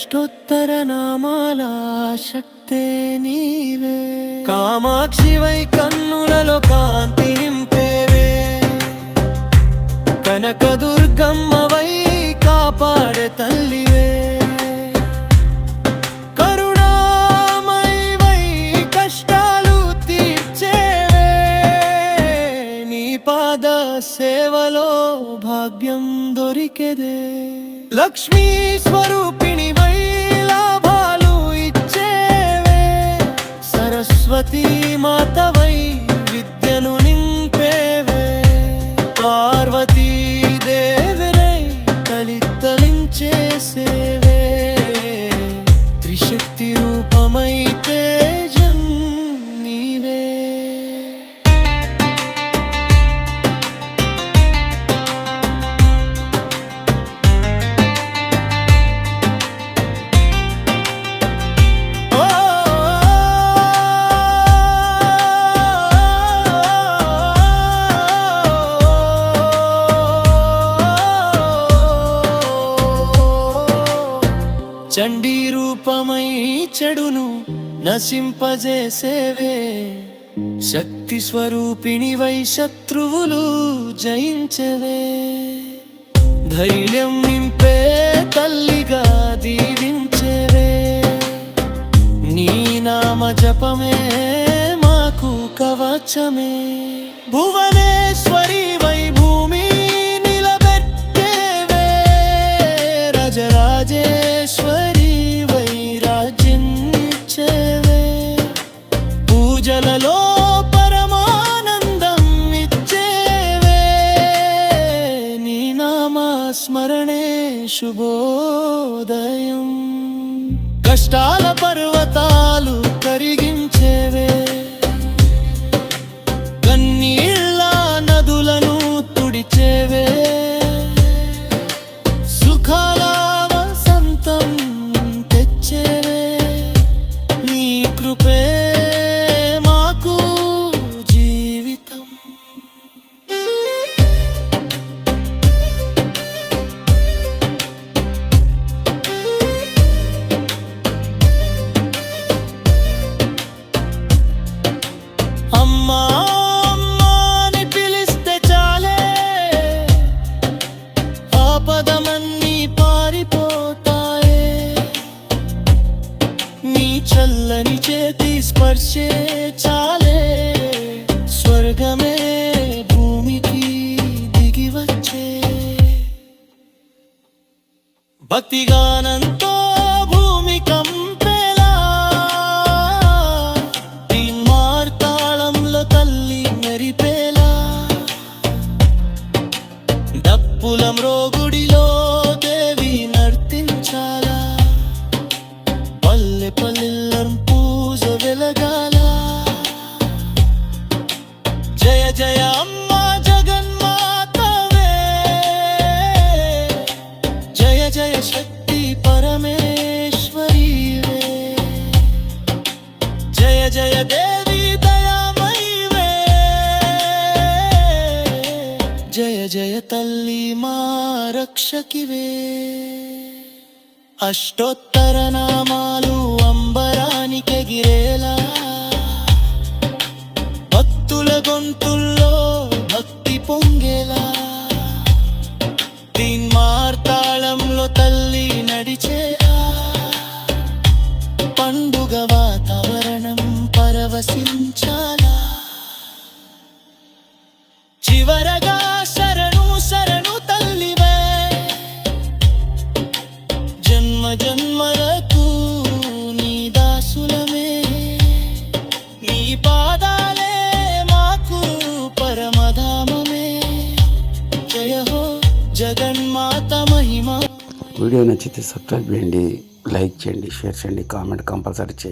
అష్టోత్తర నామాల శక్తే నీవే. కామాక్షివై కన్నులలో కాంతి నింపేవే. కనక దుర్గమ్మవై కాపాడే తల్లివే. కరుణామయివై కష్టాలు తీర్చేవే. నీ పాద సేవలో భాగ్యం దొరికెదే. లక్ష్మీ స్వరూప తలితలించేసేవే త్రిశక్తి రూపమై రూపమై చెడును నశింపజేసేవే. శక్తి స్వరూపిణి వై శత్రువులు జయించవే. ధైర్యం నింపే తల్లిగా దీవించవే. నీ నామ జపమే మాకు కవచమే. భువన పూజలలో పరమానందం ఇచ్చేవే. నీ నామస్మరణే శుభోదయం. కష్టాల పర్వతాలు కరిగించేవే. కన్నీళ్ళ నదులను తుడిచేవే. చల్లని చేతి స్పర్శే చాలే. స్వర్గమే భూమికి దిగి వచ్చే. భక్తిగానంతో భూమి కంపేలా. ఈ మార్తాళంలో తల్లి మెరిపేలా. డప్పులం రోగుడిలో దేవి నర్తించాలా. పల్లె పల్లె జయ జయ తల్లి మా రక్షకివే అష్టోత్తర నామాలు వీడియో నచ్చితే సబ్స్క్రైబ్ చేయండి లైక్ చేయండి షేర్ చేయండి కామెంట్ కంపల్సరీ చేయండి.